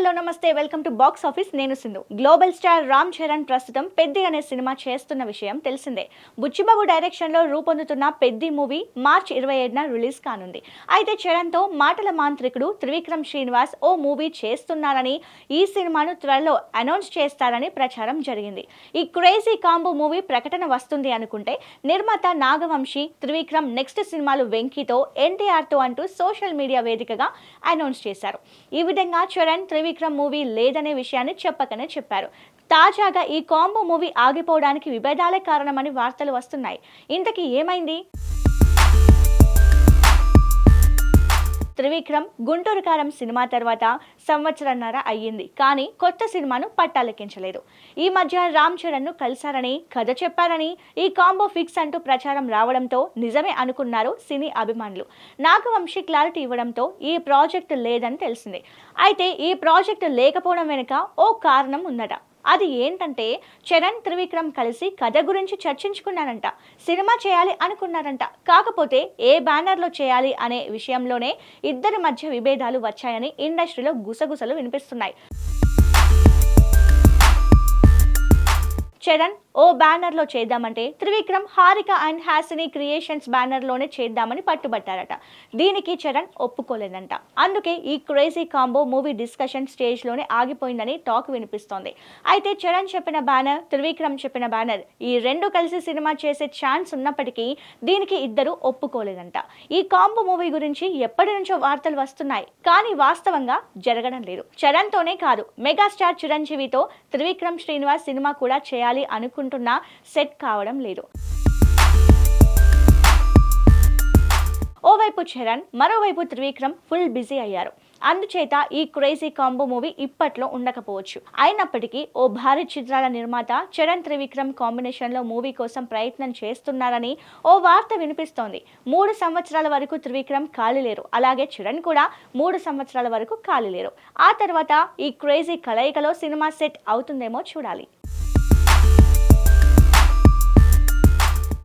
Hello నమస్తే. Welcome to box office. నేను Sindhu. Global star Ram Charan ప్రస్తుతం పెద్ది అనే సినిమా చేస్తున్న విషయం తెలిసిందే. బుచ్చిబాబు డైరెక్షన్లో రూపొందుతున్న పెద్ది మూవీ మార్చ్ ఇరవై ఏడున రిలీజ్ కానుంది. అయితే చరణ్తో మాటల మాంత్రికుడు త్రివిక్రమ్ శ్రీనివాస్ ఓ మూవీ చేస్తున్నారని ఈ సినిమాను త్వరలో అనౌన్స్ చేస్తారని ప్రచారం జరిగింది. ఈ క్రేజీ కాంబో మూవీ ప్రకటన వస్తుంది అనుకుంటే నిర్మాత నాగవంశీ త్రివిక్రమ్ నెక్స్ట్ సినిమాలు వెంకీతో ఎన్టీఆర్తో అంటూ సోషల్ మీడియా వేదికగా అనౌన్స్ చేశారు. ఈ విధంగా చరణ్ త్రివి విక్రమ్ మూవీ లేదనే విషయాన్ని చెప్పకనే చెప్పారు. తాజాగా ఈ కాంబో మూవీ ఆగిపోవడానికి విభేదాలే కారణమని వార్తలు వస్తున్నాయి. ఇంతకీ ఏమైంది? త్రివిక్రమ్ గుంటూరు కారం సినిమా తర్వాత సంవత్సరన్నర అయ్యింది. కానీ కొత్త సినిమాను పట్టాలెక్కించలేదు. ఈ మధ్య రామ్ చరణ్ను కలిశారని కథ చెప్పారని ఈ కాంబో ఫిక్స్ అంటూ ప్రచారం రావడంతో నిజమే అనుకున్నారు సినీ అభిమానులు. నాగవంశీ క్లారిటీ ఇవ్వడంతో ఈ ప్రాజెక్ట్ లేదని తెలిసింది. అయితే ఈ ప్రాజెక్ట్ లేకపోవడం వెనుక ఓ కారణం ఉందట. అది ఏంటంటే చరణ్ త్రివిక్రమ్ కలిసి కథ గురించి చర్చించుకున్నారంట. సినిమా చేయాలి అనుకున్నారంట. కాకపోతే ఏ బ్యానర్లో చేయాలి అనే విషయంలోనే ఇద్దరి మధ్య విభేదాలు వచ్చాయని ఇండస్ట్రీలో గుసగుసలు వినిపిస్తున్నాయి. చరణ్ ఓ బ్యానర్లో చేద్దామంటే త్రివిక్రమ్ హారిక అండ్ హాసిని క్రియేషన్స్ బ్యానర్లోనే చేద్దామని పట్టుబట్టారట. దీనికి చరణ్ ఒప్పుకోలేదంట. అందుకే ఈ క్రేజీ కాంబో మూవీ డిస్కషన్ స్టేజ్లోనే ఆగిపోయిందని టాక్ వినిపిస్తోంది. అయితే చరణ్ చెప్పిన బ్యానర్ త్రివిక్రమ్ చెప్పిన బ్యానర్ ఈ రెండు కలిసి సినిమా చేసే ఛాన్స్ ఉన్నప్పటికీ దీనికి ఇద్దరు ఒప్పుకోలేదంట. ఈ కాంబో మూవీ గురించి ఎప్పటి నుంచో వార్తలు వస్తున్నాయి కానీ వాస్తవంగా జరగడం లేదు. చరణ్తోనే కాదు మెగాస్టార్ చిరంజీవితో త్రివిక్రమ్ శ్రీనివాస్ సినిమా కూడా చేయాలి అనుకుంటున్నా సెట్ కావడం లేదు. ఓవైపు చరణ్ మరోవైపు త్రివిక్రమ్ ఫుల్ బిజీ అయ్యారు. అందుచేత ఈ క్రేజీ కాంబో మూవీ ఇప్పట్లో ఉండకపోవచ్చు. అయినప్పటికీ ఓ భారీ చిత్రాల నిర్మాత చరణ్ త్రివిక్రమ్ కాంబినేషన్లో మూవీ కోసం ప్రయత్నం చేస్తున్నారని ఓ వార్త వినిపిస్తోంది. మూడు సంవత్సరాల వరకు త్రివిక్రమ్ ఖాళీ లేరు. అలాగే చరణ్ కూడా మూడు సంవత్సరాల వరకు ఖాళీ లేరు. ఆ తర్వాత ఈ క్రేజీ కలయికలో సినిమా సెట్ అవుతుందేమో చూడాలి.